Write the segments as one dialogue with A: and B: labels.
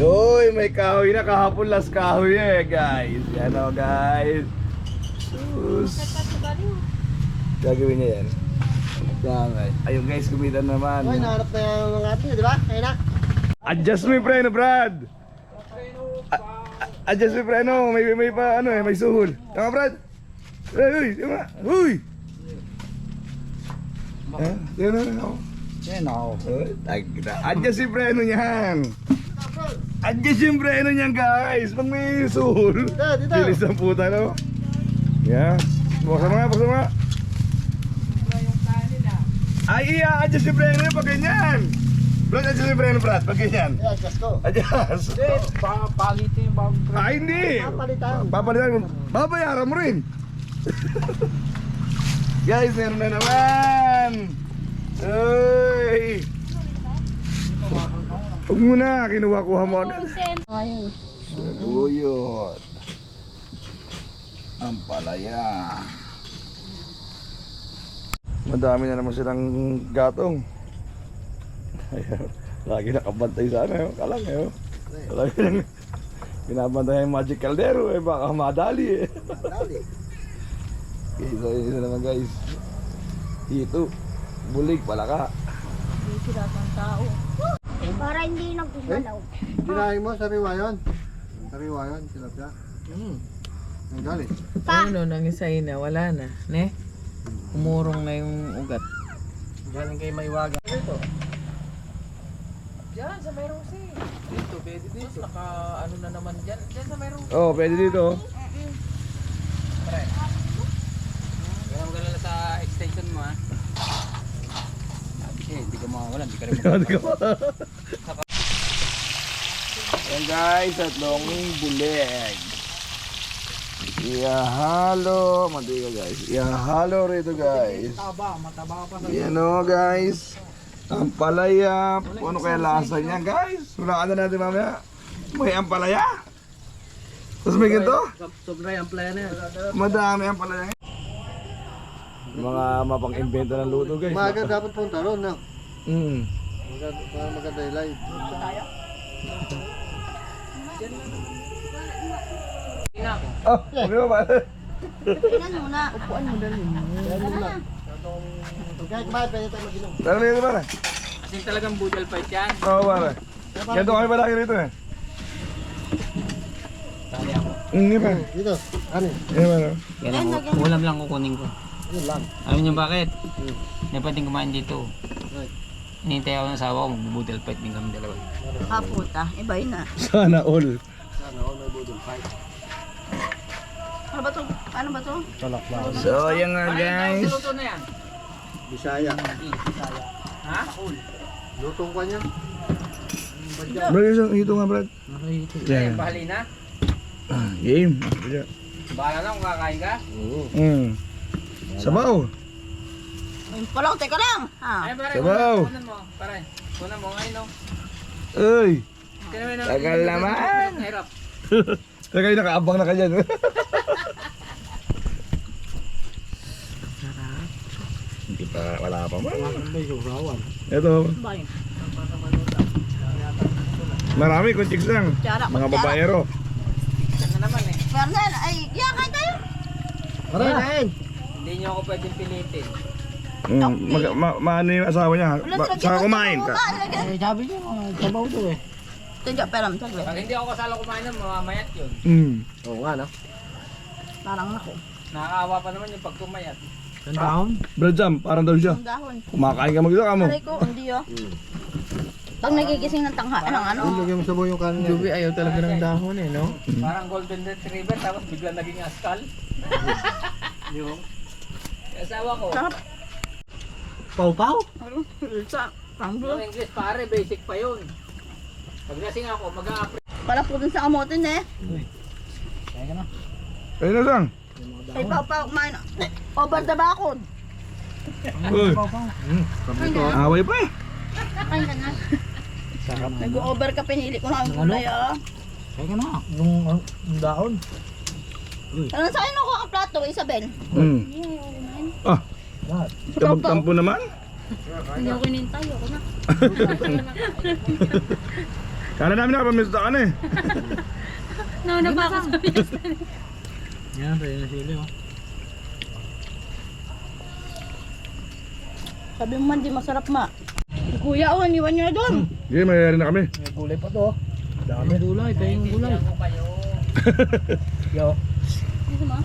A: Uy, may kahoy na kahapon last kahoy eh, guys. Yan o, guys. Sus. Gagawin niya yan. Guys. Ayun, guys, kumita naman.
B: Ay, nahanap na yung mga atin, di ba? Ayun na.
A: Adjust mo yung preno, Brad. A- adjust mo yung preno. May, may pa, ano eh, may suhol. Tama, Brad? Uy, uy, tama. Uy! Eh, yan na, ako.
B: Yan ako.
A: Adjust yung preno niyan. Adjust yung preno niyan, guys. Pag may suhol. Bilis ng puta, no? Yeah. Buksan mo nga, buksan mo nga. Ay, iya-adjust yung preno yun pag ganyan. Brad, adjust yung preno, Brad, pag ganyan.
B: Yan, just go.
A: Adjust.
C: Palitin yung bagong
A: Ah, hindi.
B: Papalitan.
A: Papalitan. Babayaran mo rin. Guys, meron na naman. Uy. Huwag mo na, kinuha-kuha mo agad.
D: Ayun.
A: Saluyot. Ang palaya. Madami na naman silang gatong. Ayan. Lagi nakabantay sa ano, yun. kalang eh. Lagi nang binabantay yung magic caldero eh, baka madali eh.
B: Dali.
A: Okay, so yun isa naman guys. Dito, bulig, palaka.
D: Hindi sila tao. Para hindi nagugalaw.
B: Dinahin mo, sariwa yun. Sariwa yun, tilapia.
C: Hmm.
B: Ang gali.
D: Pa!
C: Ayun o, nangisay na, wala na. Ne? Umurong na yung ugat.
B: Galing kay Maiwaga.
C: Dito. Diyan, sa mayroong si. Dito, pwede dito. Naka, ano na naman dyan. Diyan sa mayroong.
A: Oh, pwede dito. oh.
C: Pare. Kaya mo galala sa extension mo ha. Kasi hindi ka mawawala, hindi ka rin
A: Hindi ka pa. Yan guys, tatlong bulig. Ihalo, mantika guys. Ihalo rito guys.
C: Mataba, mataba pa sa
A: Yan o guys. Ang palaya. Ano kaya lasa niya guys? Hulaan na natin mamaya. May ampalaya. Tapos may ganito.
C: Sobra yung playa na yan.
A: Madami ang palaya. Mga mapang-invento ng luto guys.
B: Umaga dapat punta ron, no?
A: Mm.
B: Maganda, para maganda yung live.
A: Oh, ano ba?
D: Tingnan muna. Upuan mo dali.
B: Kahit bakit pwede tayo mag-inom.
A: Tara nito para.
C: Kasi talagang budal fight yan.
A: Oo para. Ganito kami palagi rito eh.
C: Tali ako.
A: Hindi pa.
B: Dito, ano?
A: Hindi pa.
C: Yan ulam lang kukunin ko.
B: Yun lang.
C: Alam niyo bakit? Hindi pwedeng kumain dito. Hinintay ako ng asawa ko, magbubudal fight din kami dalawa.
D: Ah, puta. Iba yun na.
A: Sana all.
B: Sana all may budol fight.
D: Ano ba to? Ano ba to?
B: Salak lang.
A: So, yan nga guys.
C: Luto na yan.
B: Bisaya.
C: Ha?
B: Lutong ka niya.
A: Brad, isang hito nga Brad.
C: Yan. Bahali na.
A: Ah, game.
C: Bahala na kung kakain ka.
A: Mm. Sabaw.
D: Lang. Teka lang. Ha?
C: Ay, pare,
A: Sabaw.
C: kunan- mo. Pare, kunan mo ngayon no.
A: Uy. Tagal naman.
C: Hirap.
A: Kaya kayo nakaabang na ka dyan. Hindi pa, wala pa man. Ito, marami kuntiks lang. Mga babaero.
C: Ano naman eh.
D: Fernel, ay, yeah, kain tayo.
B: Kain!
C: Hindi niyo ako pwedeng pilitin.
A: Mm, mag, ma, maano yung asawa niya? Ba, saka kumain ka.
B: Eh, sabi niyo, sabaw to eh.
D: Tadya, peram, tagwe.
C: Pag hindi ako kasala kumain nun, mamamayat yun.
A: Mm.
B: Oo nga, no?
D: Parang ako.
C: Nakakaawa pa naman yung pag tumayat.
B: Ang dahon?
A: Brad Jam, parang daw siya.
D: Ang dahon.
A: Kumakain ka mag-isa ka mo.
D: Aray ko, hindi oh. Pag nagigising ng tangha, anong ano?
B: Ilagay mo sabaw yung kanin.
C: Jubi ayaw talaga ng dahon eh, no? Parang golden retriever tapos bigla naging askal. yung asawa ko.
D: Sarap.
B: Pau-pau?
D: Ano? Sa, parang
C: Yung. English pare, basic pa yun. Pag lasing ako, mag-a-appreciate.
D: Pala po dun sa kamotin eh.
A: Ayun na sang.
D: Ay, pa, pa, kumain. Eh, Over the bakod.
A: Uy,
B: Sabi ko,
A: away pa eh.
D: Kain ka na. Nag-over ka, pinili ko na ang gulay ah.
B: Kaya na, yung, yung daon.
D: Ano sa akin ako plato, Isabel?
A: Mm. Ah,
B: Lahat.
A: tabag-tampo naman.
D: Hindi ako kinintay, ako na.
A: Kala namin nakapamiss ka na eh.
D: Nauna pa ako sa fiesta.
E: Yan, pwede na sili oh.
D: Sabi mo man, di masarap ma. Kuya, oh, iniwan nyo na doon.
A: Sige, mayroon na kami.
E: May gulay pa to. Dami gulay, tayo yung gulay. Yo,
D: Dito ma.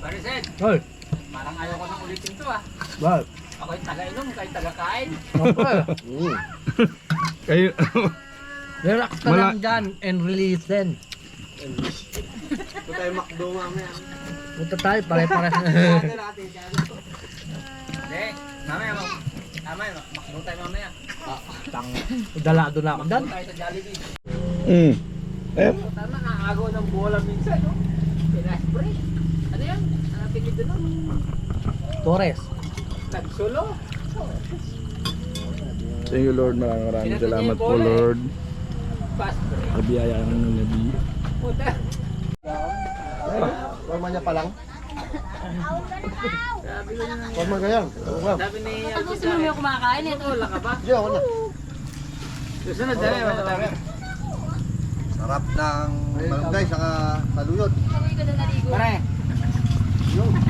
C: Mariset,
E: Hoy.
C: parang ayaw ko nang ulitin to ah.
E: Bakit?
C: Ako yung taga-inom, kayo taga-kain.
E: Okay.
A: Kayo,
E: Relax ka
A: Mala-
E: lang dyan and release then.
B: Ito tayo makdo mamaya.
E: Punta tayo, pare-pare.
C: Hindi, mamaya mag... Mamaya, mak- makdo tayo mamaya.
E: Tang. Dalado na ako dyan.
C: Makdo tayo sa Jollibee.
A: hmm. Eh,
C: Tama, nakakago ng bola minsan, no? Pinaspray. Yan? Ano tingin doon? no?
E: Torres.
C: Nagsulo.
A: thank you Lord. Maraming maraming salamat po Lord. Kabiyayaan ng Nabi.
C: Puta.
B: Forma niya pa lang. Forma ganyan. Okay.
C: Sabi ni
D: Ang
C: Alvin
D: mo yung kumakain ito.
C: Wala ka ba?
B: Hindi ako na.
C: Susunod, dali. Wala tayo.
B: Sarap ng malunggay saka saluyot.
C: Pare.
B: Yung.